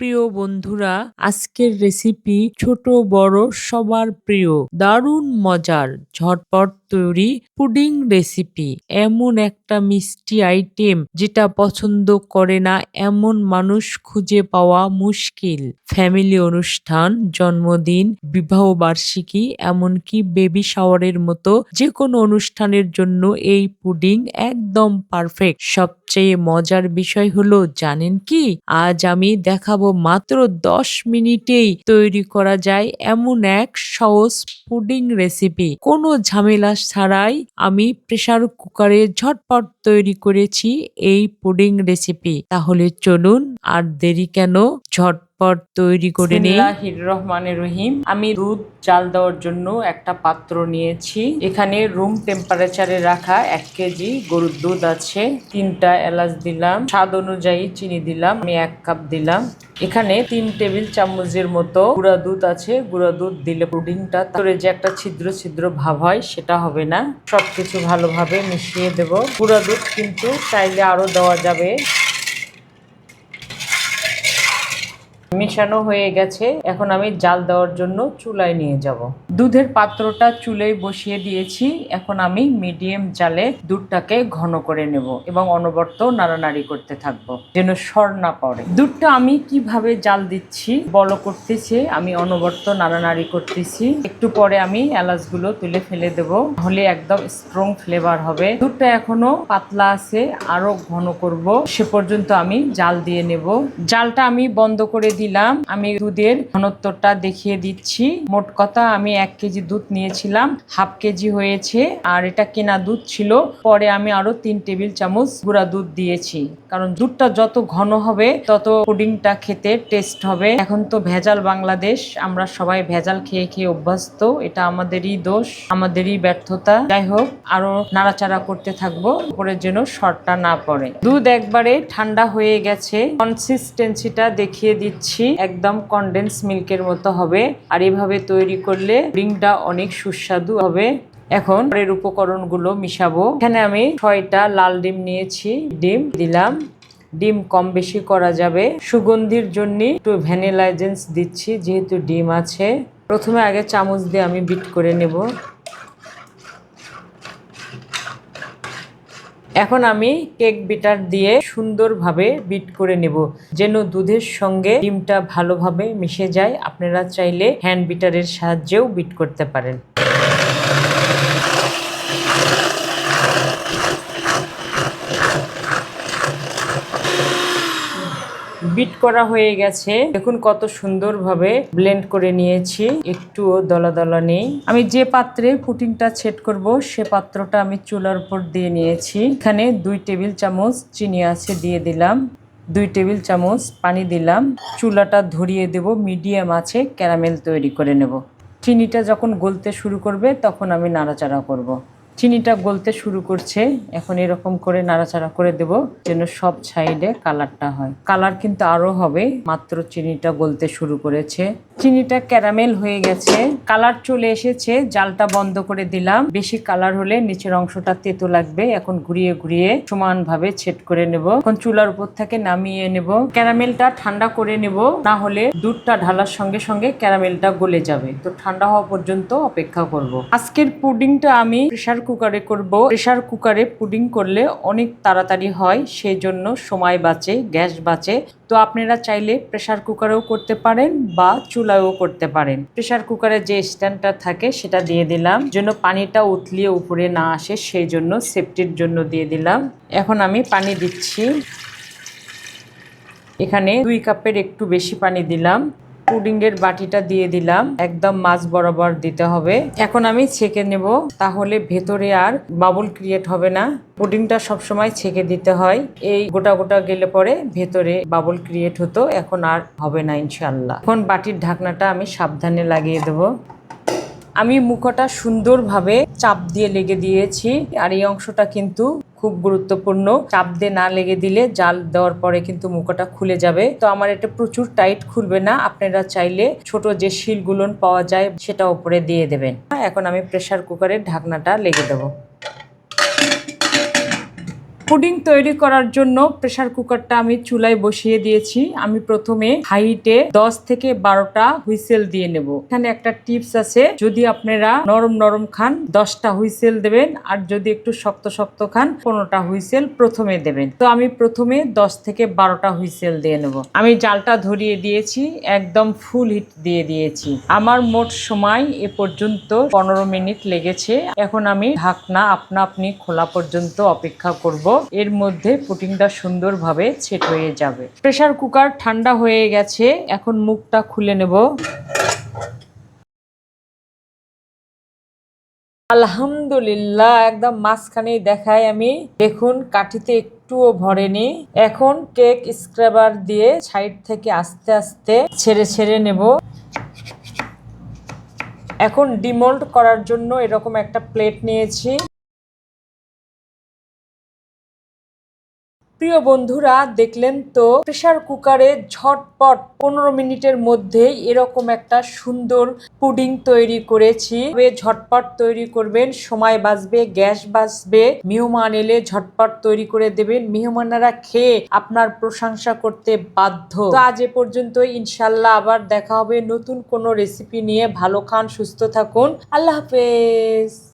প্রিয় বন্ধুরা, আজকের রেসিপি ছোট, বড়, সবার প্রিয়। দারুণ মজার, ঝটপট তৈরি পুডিং রেসিপি এমন একটা মিষ্টি আইটেম যেটা পছন্দ করে না এমন মানুষ খুঁজে পাওয়া মুশকিল। ফ্যামিলি অনুষ্ঠান, জন্মদিন, বিবাহ বার্ষিকী, এমনকি বেবি শাওয়ারের মতো যে কোনো অনুষ্ঠানের জন্য এই পুডিং একদম পারফেক্ট সবচেয়ে মজার বিষয় হলো, জানেন কি? আজ আমি দেখাবো মাত্র দশ মিনিটেই তৈরি করা যায় এমন এক সহজ পুডিং রেসিপি কোনো ঝামেলা ছাড়াই আমি প্রেসার কুকারে ঝটপট তৈরি করেছি এই পুডিং রেসিপি তাহলে চলুন আর দেরি কেন, ঝটপট তৈরি করে নেই। রহমানির রহিম। আমি দুধ, চাল দেওয়ার জন্য একটা পাত্র নিয়েছি। এখানে রুম টেম্পারেচারে রাখা এক কেজি গরুর দুধ আছে। তিনটা এলাচ দিলাম। স্বাদ অনুযায়ী চিনি দিলাম। আমি এক কাপ দিলাম। এখানে তিন টেবিল চামচের মতো গুঁড়া দুধ আছে। গুঁড়া দুধ দিলে পুডিংটা তারপরে যে একটা ছিদ্র ছিদ্র ভাব হয়, সেটা হবে না। সবকিছু ভালোভাবে মিশিয়ে দেব। গুঁড়া দুধ কিন্তু চাইলে আরও দেওয়া যাবে। মেশানো হয়ে গেছে। এখন আমি জাল দেওয়ার জন্য চুলায় নিয়ে যাব। দুধের পাত্রটা চুলায় বসিয়ে দিয়েছি। এখন আমি মিডিয়াম জালে দুধটাকে ঘন করে নেব এবং অনবর্ত নাড়ানাড়ি করতে থাকব, যেন সর না পড়ে। দুধটা আমি কীভাবে জাল দিচ্ছি, বলো করতেছে। আমি অনবর্ত নাড়ানাড়ি করতেছি। একটু পরে আমি এলাচগুলো তুলে ফেলে দেব হলে একদম স্ট্রং ফ্লেভার হবে। দুধটা এখনও পাতলা আছে, আরও ঘন করব। সে পর্যন্ত আমি জাল দিয়ে নেব। জালটা আমি বন্ধ করে দিলাম। আমি দুধের ঘনত্বটা দেখিয়ে দিচ্ছি। মোট কথা আমি এক কেজি দুধ নিয়েছিলাম, হাফ কেজি হয়েছে, আর এটা কেনা দুধ ছিল। পরে আমি আরও তিন টেবিল চামচ গুঁড়া দুধ দিয়েছি। কারণ দুধটা যত ঘন হবে, তত পুডিংটা খেতে টেস্ট হবে। এখন তো ভেজাল বাংলাদেশ। আমরা সবাই ভেজাল খেয়ে খেয়ে অভ্যস্ত। এটা আমাদেরই দোষ, আমাদেরই ব্যর্থতা। যাই হোক, আরও নাড়াচাড়া করতে থাকব, উপরের জন্য শর্টটা না পড়ে। দুধ একবারে ঠান্ডা হয়ে গেছে। কনসিস্টেন্সিটা দেখিয়ে দিচ্ছি। একদম কনডেন্স মিল্কের মতো হবে। আর এভাবে তৈরি করলে ডিমটা অনেক সুস্বাদু হবে। এখন এর উপকরণগুলো মিশাবো। এখানে আমি ছয়টা লাল ডিম নিয়েছি। ডিম দিলাম। ডিম কম বেশি করা যাবে। সুগন্ধির জন্য একটু ভ্যানিলা এজেন্স দিচ্ছি, যেহেতু ডিম আছে। প্রথমে আগে চামচ দিয়ে আমি বিট করে নেব। এখন আমি কেক বিটার দিয়ে সুন্দরভাবে বিট করে নেব। যেন দুধের সঙ্গে ডিমটা ভালোভাবে মিশে যায়, আপনারা চাইলে হ্যান্ড বিটারের সাহায্যেও বিট করতে পারেন। বিট করা হয়ে গেছে। দেখুন কত সুন্দরভাবে ব্লেন্ড করে নিয়েছি। একটুও দলা দলা নেই। আমি যে পাত্রে পুটিংটা সেট করব, সে পাত্রটা আমি চুলার উপর দিয়ে নিয়েছি। এখানে দুই টেবিল চামচ চিনি আছে দিয়ে দিলাম। দুই টেবিল চামচ পানি দিলাম। চুলাটা ধরিয়ে দেব মিডিয়াম আছে ক্যারামেল তৈরি করে নেব। চিনিটা যখন গলতে শুরু করবে, তখন আমি নাড়াচাড়া করব। চিনিটা গলতে শুরু করছে, এখন এরকম করে নাড়াচাড়া করে দেব যেন সব সাইডে কালারটা হয়। কালার কিন্তু আরও হবে, মাত্র চিনিটা গলতে শুরু করেছে। চিনিটা ক্যারামেল হয়ে গেছে। কালার চলে এসেছে, জালটা বন্ধ করে দিলাম। বেশি কালার হলে নিচের অংশটা তেতো লাগবে। এখন ঘুরিয়ে ঘুরিয়ে সমানভাবে ছেট করে নেব। এখন চুলার উপর থেকে নামিয়ে নেব। ক্যারামেলটা ঠান্ডা করে নেব। না হলে দুধটা ঢালার সঙ্গে সঙ্গে ক্যারামেলটা গলে যাবে। তো ঠান্ডা হওয়া পর্যন্ত অপেক্ষা করব। আজকের পুডিংটা আমি প্রেসার কুকারে করব। প্রেসার কুকারে পুডিং করলে অনেক তাড়াতাড়ি হয় সেই জন্য সময় বাঁচে, গ্যাস বাঁচে। তো আপনারা চাইলে প্রেশার কুকারেও করতে পারেন বা চুলায়ও করতে পারেন। প্রেশার কুকারে যে স্ট্যান্ডটা থাকে সেটা দিয়ে দিলাম। যেন পানিটা উতলিয়ে উপরে না আসে সেই জন্য সেফটির জন্য দিয়ে দিলাম। এখন আমি পানি দিচ্ছি। এখানে দুই কাপের একটু বেশি পানি দিলাম। পুডিংয়ের বাটিটা দিয়ে দিলাম। একদম মাছ বরাবর দিতে হবে। এখন আমি ছেঁকে নেব, তাহলে ভেতরে আর বাবল ক্রিয়েট হবে না। পুডিংটা সবসময় ছেঁকে দিতে হয়। এই গোটা গোটা গেলে পরে ভেতরে বাবল ক্রিয়েট হতো, এখন আর হবে না ইনশাল্লাহ এখন বাটির ঢাকনাটা আমি সাবধানে লাগিয়ে দেবো। আমি মুখটা সুন্দরভাবে চাপ দিয়ে লেগে দিয়েছি, আর এই অংশটা কিন্তু খুব গুরুত্বপূর্ণ। চাপ দিয়ে না লেগে দিলে জাল দেওয়ার পরে কিন্তু মুখোটা খুলে যাবে। তো আমার এটা প্রচুর টাইট খুলবে না। আপনারা চাইলে ছোট যে শিলগুলো পাওয়া যায় সেটা উপরে দিয়ে দেবেন। এখন আমি প্রেশার কুকারের ঢাকনাটা লেগে দেবো। পুডিং তৈরি করার জন্য প্রেসার কুকারটা আমি চুলায় বসিয়ে দিয়েছি। আমি প্রথমে হাইটে দশ থেকে বারোটা হুইসেল দিয়ে নেব। এখানে একটা টিপস আছে, যদি আপনারা নরম নরম খান, দশটা হুইসেল দেবেন, আর যদি একটু শক্ত শক্ত খান, পনেরোটা হুইসেল প্রথমে দেবেন। তো আমি প্রথমে দশ থেকে বারোটা হুইসেল দিয়ে নেব। আমি জালটা ধরিয়ে দিয়েছি, একদম ফুল হিট দিয়ে দিয়েছি। আমার মোট সময় এ পর্যন্ত পনেরো মিনিট লেগেছে। এখন আমি ঢাকনা আপনা আপনি খোলা পর্যন্ত অপেক্ষা করব। এর মধ্যে পুটিংটা সুন্দরভাবে সেট হয়ে যাবে। প্রেসার কুকার ঠান্ডা হয়ে গেছে, এখন মুখটা খুলে নেব। আলহামদুলিল্লাহ, একদম মাঝখানেই দেখাই আমি। দেখুন, কাঠিতে একটুও ভরেনি। এখন কেক স্ক্রাবার দিয়ে সাইড থেকে আস্তে আস্তে ছেড়ে ছেড়ে নেব। এখন ডিমোল্ড করার জন্য এরকম একটা প্লেট নিয়েছি। প্রিয় বন্ধুরা, দেখলেন তো প্রেসার কুকারে ঝটপট পনেরো মিনিটের মধ্যেই এরকম একটা সুন্দর পুডিং তৈরি করেছি। ঝটপট তৈরি করবেন, সময় বাঁচবে, গ্যাস বাঁচবে, মেহমান এলে ঝটপট তৈরি করে দেবেন। মেহমানেরা খেয়ে আপনার প্রশংসা করতে বাধ্য। তো আজ এ পর্যন্ত ইনশাল্লাহ আবার দেখা হবে নতুন কোনো রেসিপি নিয়ে। ভালো খান, সুস্থ থাকুন। আল্লাহ হাফেজ।